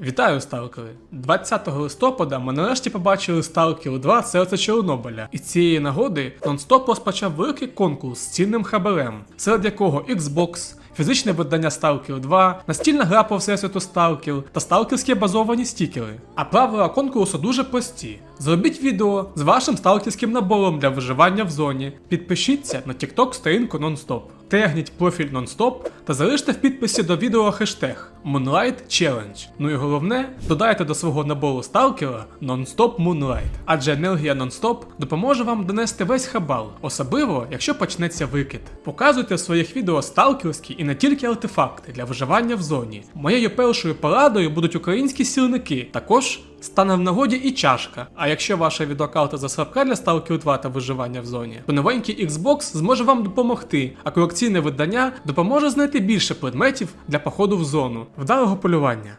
Вітаю, сталкери! 20 листопада ми нарешті побачили Сталкер 2 Серце Чорнобиля. І цієї нагоди нон-стоп розпочав великий конкурс з цінним хабарем, серед якого Xbox, фізичне видання Stalker 2, настільна гра по всесвіту Stalker та сталкерські базовані стікери. А правила конкурсу дуже прості. Зробіть відео з вашим сталкерським набором для виживання в зоні. Підпишіться на TikTok сторінку нон-стоп. Тегніть профіль нон-стоп та залиште в підписі до відео хештег Moonlight Challenge. Ну і головне, додайте до свого набору сталкера нон-стоп Moonlight, адже енергія нон-стоп допоможе вам донести весь хабал, особливо якщо почнеться викид. Показуйте в своїх відео сталкерські і не тільки артефакти для виживання в зоні. Моєю першою порадою будуть українські сірники, також стане в нагоді і чашка. А якщо ваша відеокарта заслабка для Stalker 2 та виживання в зоні, то новенький Xbox зможе вам допомогти, а колекційне видання допоможе знайти більше предметів для походу в зону, вдалого полювання.